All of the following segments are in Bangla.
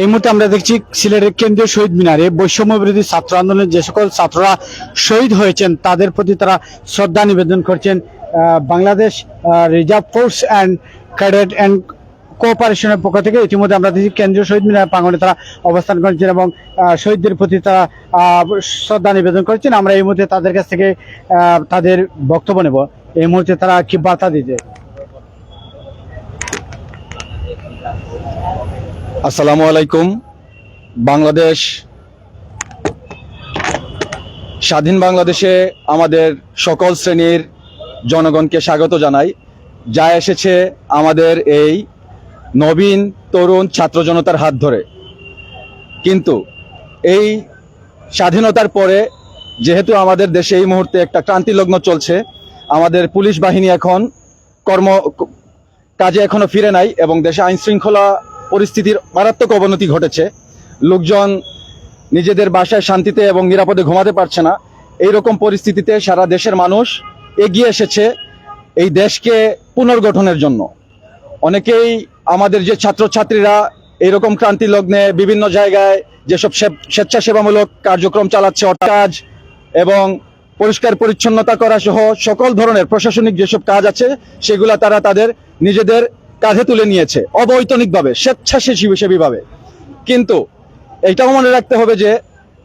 এই মুহূর্তে আমরা দেখছি সিলেটের কেন্দ্রীয় শহীদ মিনারে বৈষম্য বিরোধী ছাত্র আন্দোলনের যে সকল ছাত্ররা শহীদ হয়েছেন, তাদের প্রতি তারা শ্রদ্ধা নিবেদন করছেন Bangladesh reserve force and cadet and কোঅপারেশনের পক্ষ থেকে ইতিমধ্যে আমরা দেখছি কেন্দ্রীয় শহীদ মিনার প্রাঙ্গণে তারা অবস্থান করছেন এবং শহীদদের প্রতি তারা শ্রদ্ধা নিবেদন করছেন। আমরা এই মুহূর্তে তাদের কাছ থেকে তাদের বক্তব্য নেব। এই মুহূর্তে তারা কি বার্তা দিতে? আসসালামু আলাইকুম। বাংলাদেশ, স্বাধীন বাংলাদেশে আমাদের সকল শ্রেণির জনগণকে স্বাগত জানাই। যা এসেছে আমাদের এই নবীন তরুণ ছাত্র জনতার হাত ধরে। কিন্তু এই স্বাধীনতার পরে যেহেতু আমাদের দেশে এই মুহূর্তে একটা ক্রান্তিলগ্ন চলছে, আমাদের পুলিশ বাহিনী এখন কর্ম কাজে এখনও ফিরে নাই এবং দেশে আইন শৃঙ্খলা পরিস্থিতির মারাত্মক অবনতি ঘটেছে। লোকজন নিজেদের বাসায় শান্তিতে এবং নিরাপদে ঘুমাতে পারছে না। এই রকম পরিস্থিতিতে সারা দেশের মানুষ এগিয়ে এসেছে এই দেশকে পুনর্গঠনের জন্য। অনেকেই আমাদের যে ছাত্রছাত্রীরা এরকম ক্রান্তি লগ্নে বিভিন্ন জায়গায় যেসব স্বে- স্বেচ্ছাসেবামূলক কার্যক্রম চালাচ্ছে কাজ এবং পরিষ্কার পরিচ্ছন্নতা করা সহ সকল ধরনের প্রশাসনিক যেসব কাজ আছে, সেগুলা তারা তাদের নিজেদের কাঁধে তুলে নিয়েছে, অবৈতনিকভাবে, স্বেচ্ছাসেবীভাবে। কিন্তু এটাও মনে রাখতে হবে যে,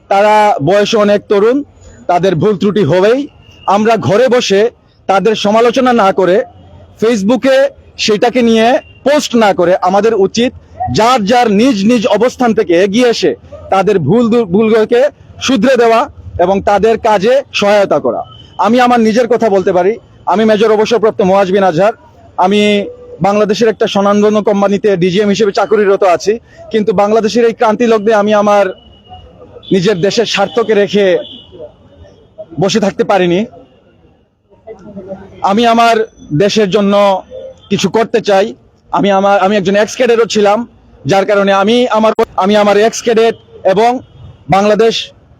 তারা বয়সে অনেক তরুণ, তাদের ভুল ত্রুটি হবেই। আমরা ঘরে বসে তাদের সমালোচনা না করে, ফেসবুকে সেটাকে নিয়ে পোস্ট না করে আমাদের উচিত যার যার নিজ নিজ অবস্থান থেকে এগিয়ে এসে তাদের ভুল ভুলগুলোকে শুধরে দেওয়া এবং তাদের কাজে সহায়তা করা। আমি আমার নিজের কথা বলতে পারি। আমি মেজর অবসরপ্রাপ্ত মোয়াজ বিন আজহার। আমি বাংলাদেশের একটা স্বনামধন্য কোম্পানিতে ডিজিএম হিসেবে চাকরিরত আছি। কিন্তু বাংলাদেশের এই ক্রান্তি লগ্নে আমি আমার নিজের দেশের স্বার্থকে রেখে বসে থাকতে পারিনি। আমি আমার দেশের জন্য কিছু করতে চাই। আমি আমার, আমি একজন এক্স ক্যাডেটও ছিলাম। যার কারণে আমি আমার আমি আমার এক্স ক্যাডেট এবং বাংলাদেশ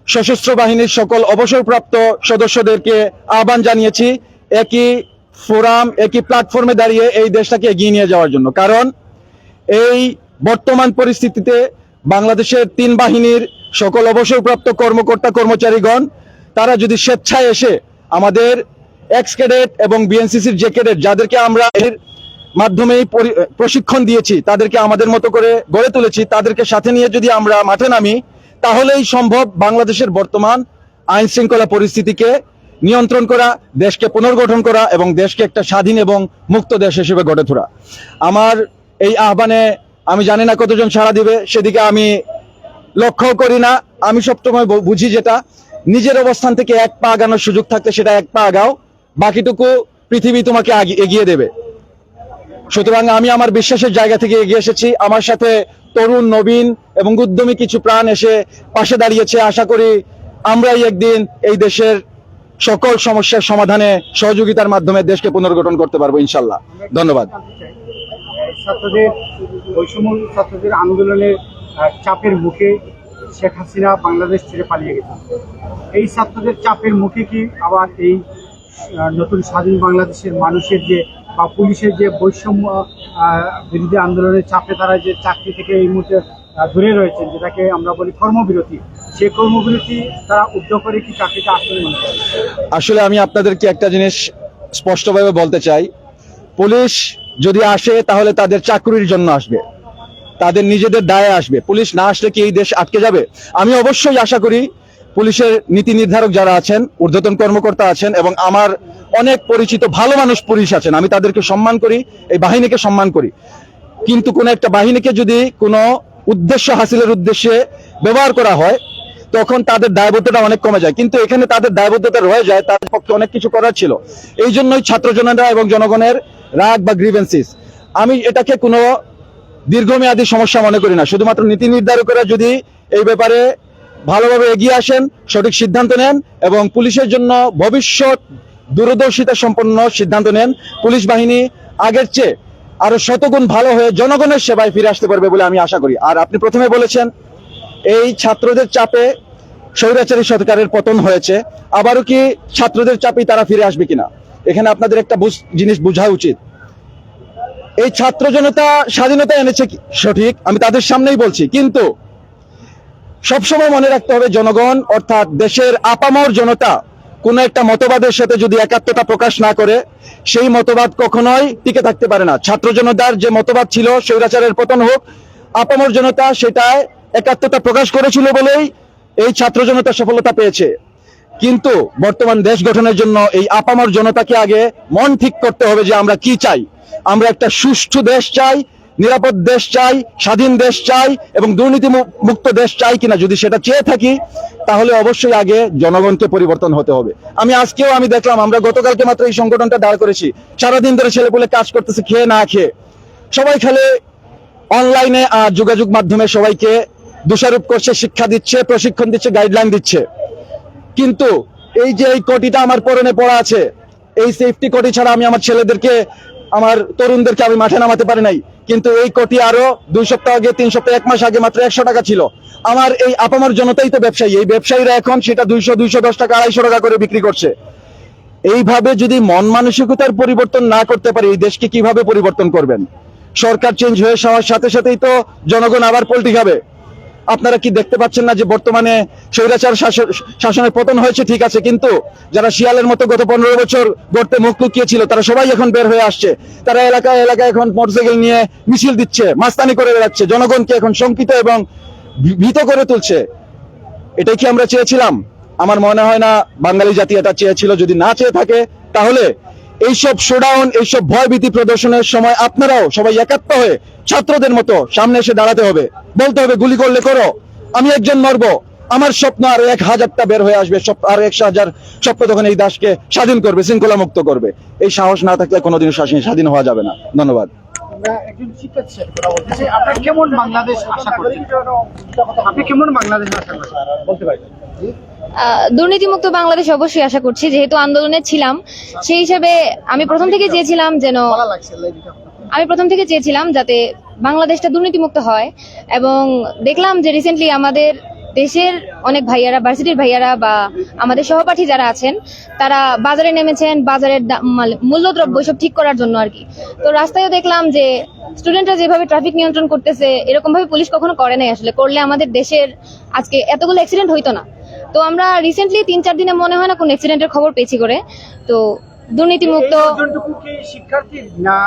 সশস্ত্র বাহিনীর সকল অবসরপ্রাপ্ত সদস্যদেরকে আহ্বান জানিয়েছি, একই ফোরাম, একই প্ল্যাটফর্মে দাঁড়িয়ে এই দেশটাকে এগিয়ে নিয়ে যাওয়ার জন্য। কারণ এই বর্তমান পরিস্থিতিতে বাংলাদেশের তিন বাহিনীর সকল অবসরপ্রাপ্ত কর্মকর্তা কর্মচারীগণ, তারা যদি স্বেচ্ছায় এসে আমাদের এক্স ক্যাডেট এবং বিএনসিসির যে ক্যাডেট যাদেরকে আমরা এর মাধ্যমেই প্রশিক্ষণ দিয়েছি, তাদেরকে আমাদের মতো করে গড়ে তুলেছি, তাদেরকে সাথে নিয়ে যদি আমরা মাঠে নামি তাহলেই সম্ভব বাংলাদেশের বর্তমান আইন শৃঙ্খলা পরিস্থিতিকে নিয়ন্ত্রণ করা, দেশকে পুনর্গঠন করা এবং দেশকে একটা স্বাধীন এবং মুক্ত দেশ হিসেবে গড়ে তোলা। আমার এই আহ্বানে আমি জানি না কতজন সাড়া দিবে, সেদিকে আমি লক্ষ্য করি না। আমি সবসময় বুঝি যেটা, নিজের অবস্থান থেকে এক পা আগানোর সুযোগ থাকলে সেটা এক পা আগাও, বাকিটুকু পৃথিবী তোমাকে এগিয়ে দেবে। সুতরাং আমি আমার বিশ্বাসের জায়গা থেকে এগিয়ে এসেছি। আমার সাথে তরুণ, নবীন এবং উদ্যমী কিছু প্রাণ এসে পাশে দাঁড়িয়েছে। আশা করি আমরাই একদিন এই দেশের সকল সমস্যার সমাধানে সহযোগিতার মাধ্যমে দেশকে পুনর্গঠন করতে পারব ইনশাল্লাহ। ধন্যবাদ। ছাত্রদের বৈষম্য ছাত্রদের আন্দোলনের চাপের মুখে শেখ হাসিনা বাংলাদেশ ছেড়ে পালিয়ে গেছে এই ছাত্রদের চাপের মুখে কি আবার এই নতুন স্বাধীন বাংলাদেশের মানুষের যে বা পুলিশের যে বৈষম্য বিরোধী আন্দোলনের চাপে তারা যে চাকরি থেকে এই মুহূর্তে দূরে রয়েছেন, যেটাকে আমরা বলি কর্মবিরতি, সেই কর্মবিরতি তারা উদ্যোগ করে কি চাকরিতে আসলে আসলে আমি আপনাদেরকে একটা জিনিস স্পষ্টভাবে বলতে চাই। পুলিশ যদি আসে, তাহলে তাদের চাকরির জন্য আসবে। তাদের নিজেদের দায়ে আসবে। পুলিশ না আসলে কি এই দেশ আটকে যাবে? আমি অবশ্যই আশা করি পুলিশের নীতি নির্ধারক যারা আছেন, ঊর্ধ্বতন কর্মকর্তা আছেন এবং আমার অনেক পরিচিত ভালো মানুষ পুলিশ আছেন, আমি তাদেরকে সম্মান করি, এই বাহিনীকে সম্মান করি। কিন্তু কোন একটা বাহিনীকে যদি কোনো উদ্দেশ্য হাসিলের উদ্দেশ্যে ব্যবহার করা হয়, তখন তাদের দায়বদ্ধতা অনেক কমে যায়। কিন্তু এখানে তাদের দায়বদ্ধতা রয়ে যায়, তাদের পক্ষে অনেক কিছু করার ছিল। এই জন্যই ছাত্র জনেরা এবং জনগণের রাগ বা গ্রিভেন্সিস আমি এটাকে কোনো দীর্ঘমেয়াদী সমস্যা মনে করি না। শুধুমাত্র নীতি নির্ধারকরা যদি এই ব্যাপারে ভালোভাবে এগিয়ে আসেন, সঠিক সিদ্ধান্ত নেন এবং পুলিশের জন্য ভবিষ্যৎ দূরদর্শিতা সম্পন্ন সিদ্ধান্ত নেন। পুলিশ বাহিনী আগের চেয়ে আরও শতগুণ ভালো হয়ে জনগণের সেবায় ফিরে আসতে পারবে বলে আমি আশা করি। আর আপনি প্রথমে বলেছেন, এই ছাত্রদের চাপে স্বৈরাচারী সরকারের পতন হয়েছে। আবারও কি ছাত্রদের চাপেই তারা ফিরে আসবে কিনা? এখানে আপনাদের একটা জিনিস বোঝা উচিত। এই ছাত্র জনতা স্বাধীনতা এনেছে সঠিক, আমি তাদের সামনেই বলছি। কিন্তু সবসময় মনে রাখতে হবে, জনগণ, অর্থাৎ দেশের আপামর জনতা কোন একটা মতবাদের সাথে যদি একাত্মতা প্রকাশ না করে, সেই মতবাদ কখনোই টিকে থাকতে পারে না। ছাত্র জনতার যে মতবাদ ছিল, স্বৈরাচারের পতন হোক, আপামর জনতা সেটায় একাত্মতা প্রকাশ করেছিল বলেই এই ছাত্র জনতা সফলতা পেয়েছে। কিন্তু বর্তমান দেশ গঠনের জন্য এই আপামর জনতাকে আগে মন ঠিক করতে হবে যে আমরা কি চাই। আমরা একটা সুষ্ঠু দেশ চাই নিরাপদ দেশ চাই, স্বাধীন দেশ চাই এবং দুর্নীতি মুক্ত দেশ চাই কিনা যদি সেটা চেয়ে থাকি, তাহলে অবশ্যই আগে জনগণকে পরিবর্তন হতে হবে। আমি আজকেও আমি দেখলাম, আমরা গতকালকে মাত্র এই সংগঠনটা দাঁড় করেছি। সারাদিন ধরে ছেলেপুলে কাজ করতেছে, খেয়ে না খেয়ে। সবাই খেলে অনলাইনে আর যোগাযোগ মাধ্যমে সবাইকে দোষারোপ করছে, শিক্ষা দিচ্ছে, প্রশিক্ষণ দিচ্ছে গাইডলাইন দিচ্ছে। কিন্তু এই যে এই কোটিটা আমার পরনে পড়া আছে, এই সেফটি কোটি ছাড়া আমি আমার ছেলেদেরকে আমার তরুণদেরকে আমি মাঠে নামাতে পারি নাই। কিন্তু এই কোটি আরও দুই সপ্তাহ আগে, তিন সপ্তাহ, এক মাস আগে মাত্র একশো টাকা ছিল। আমার এই আপামার জনতাই তো ব্যবসায়ী। এই ব্যবসায়ীরা এখন সেটা দুইশো দুইশো দশ টাকা, আড়াইশো টাকা করে বিক্রি করছে। এইভাবে যদি মন মানসিকতার পরিবর্তন না করতে পারে, এই দেশকে কীভাবে পরিবর্তন করবেন? সরকার চেঞ্জ হয়ে যাওয়ার সাথে সাথেই তো জনগণ আবার পল্টি খাবে। আপনারা কি দেখতে পাচ্ছেন না যে বর্তমানে স্বৈরাচার শাসন- শাসনের পতন হয়েছে? ঠিক আছে, কিন্তু যারা শিয়ালের মতো গত পনেরো বছর গড়তে মুখ লুকিয়েছিল, তারা সবাই এখন বের হয়ে আসছে। তারা এলাকায় এলাকায় এখন মোটরসাইকেল নিয়ে মিছিল দিচ্ছে, মাস্তানি করে বেড়াচ্ছে, জনগণকে এখন শঙ্কিত এবং ভীত করে তুলছে। এটাই কি আমরা চেয়েছিলাম? আমার মনে হয় না বাঙালি জাতি এটা চেয়েছিল। যদি না চেয়ে থাকে, তাহলে এইসব শোডাউন এইসব ভয়ভীতি প্রদর্শনের সময় আপনারাও সবাই একাত্ম হয়ে ছাত্রদের মতো সামনে এসে দাঁড়াতে হবে। বলতে হবে গুলি করলে করো। আমি একজন মরবো। আমার স্বপ্ন আর এক হাজারটা বের হয়ে আসবে আর একশো হাজার স্বপ্ন তখন এই দাসকে স্বাধীন করবে শৃঙ্খলা মুক্ত করবে। এই সাহস না থাকলে কোনোদিনও স্বাধীন- স্বাধীন হওয়া যাবে না। ধন্যবাদ। আমরা একজন শিক্ষার্থীর সাথে কথা বলতে চাই আপনার কেমন বাংলাদেশ আশা আপনি কেমন বাংলাদেশ আশা বলতে আহ, দুর্নীতিমুক্ত বাংলাদেশ অবশ্যই আশা করছি। যেহেতু আন্দোলনে ছিলাম সেই হিসাবে আমি প্রথম থেকে চেয়েছিলাম যেন আমি প্রথম থেকে চেয়েছিলাম যাতে বাংলাদেশটা দুর্নীতিমুক্ত হয় এবং দেখলাম যে রিসেন্টলি আমাদের দেশের অনেক ভাইয়ারা ভার্সিটির ভাইয়ারা বা আমাদের সহপাঠী যারা আছেন তারা বাজারে নেমেছেন বাজারের মূল্যদ্রব্য সব ঠিক করার জন্য আর কি তো রাস্তায়ও দেখলাম যে স্টুডেন্টরা যেভাবে ট্রাফিক নিয়ন্ত্রণ করতেছে এরকম ভাবে পুলিশ কখনো করে নাই আসলে করলে আমাদের দেশের আজকে এতগুলো অ্যাক্সিডেন্ট হইতো না তো আমরা রিসেন্টলি তিন চার দিনে মনে হয় না কোন অ্যাক্সিডেন্টের খবর পেয়েছি করে তো দুর্নীতিমুক্ত শিক্ষার্থী না